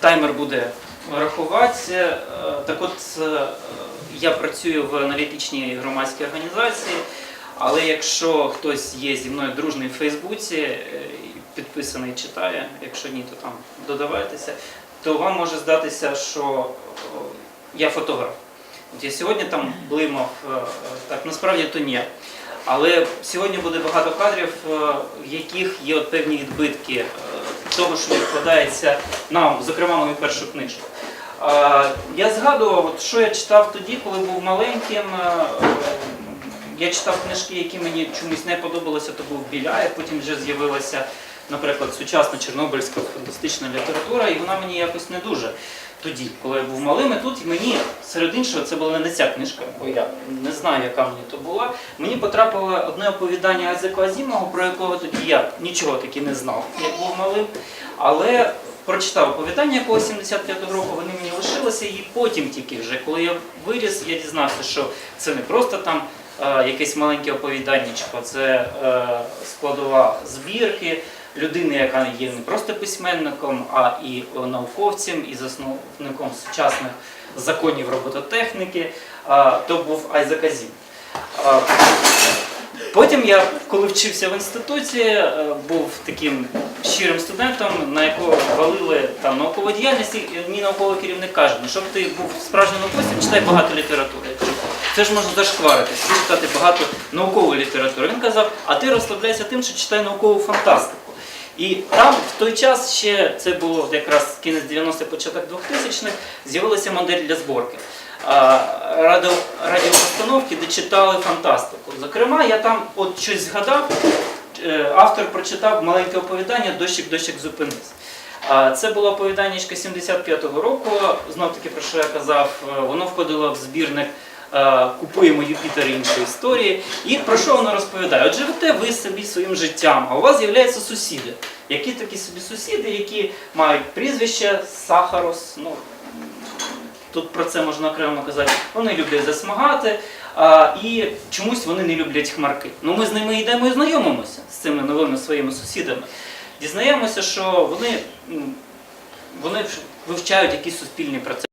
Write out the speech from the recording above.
таймер буде рахувати. Е, Так от е, я працюю в аналітичній громадській організації, але якщо хтось є зі мною дружний в Фейсбуці, е, підписаний читає, якщо ні, то там додавайтеся, то вам може здатися, що я фотограф. От я сьогодні там блимав, так насправді то ні. Але сьогодні буде багато кадрів, е, в яких є от певні відбитки е, того, що відкладається нам, зокрема, мою першу книжку. Я згадував, що я читав тоді, коли був маленьким. Е, Я читав книжки, які мені чомусь не подобалися, то був Біляєв, потім вже з'явилася, наприклад, сучасна чорнобильська фантастична література, і вона мені якось не дуже тоді, коли я був малим. І тут мені, серед іншого, це була не ця книжка, бо я не знаю, яка мені то була. Мені потрапило одне оповідання Айзека Азімова, про якого тоді я нічого таки не знав, як був малим. Але прочитав оповідання, якого 75-го року вони мені лишилися, і потім тільки вже, коли я виріс, я дізнався, що це не просто там е, якесь маленьке оповіданнячко, це е, складова збірки людини, яка є не просто письменником, а і науковцем, і засновником сучасних законів робототехніки, то був Айзек Азім. Потім я, коли вчився в інституті, е, був таким щирим студентом, на якого валили там наукову діяльність, і мій науковий керівник каже, ну, щоб ти був справжнім науковцем, читай багато літератури. Це ж можна зашкваритися, читати багато наукової літератури. Він казав, а ти розслабляйся тим, що читай наукову фантастику. І там в той час ще це було якраз кінець 90-х, початок 2000-х, з'явилася модель для зборки. Радіо, радіопостановки, де читали фантастику. Зокрема, я там от щось згадав, е, автор прочитав маленьке оповідання Дощик, дощик зупинись. Це було оповіданнячко 75-го року, знов таки про що я казав, е, воно входило в збірник Купуємо Юпітер і інші історії. І про що воно розповідає? От живете ви собі своїм життям, а у вас з'являються сусіди. Які такі собі сусіди, які мають прізвище Сахарос, ну, Тут про це можна окремо казати. Вони люблять засмагати, а, і чомусь вони не люблять хмарки. Ну ми з ними йдемо і знайомимося з цими новими своїми сусідами. Дізнаємося, що вони, вони вивчають якісь суспільні процеси.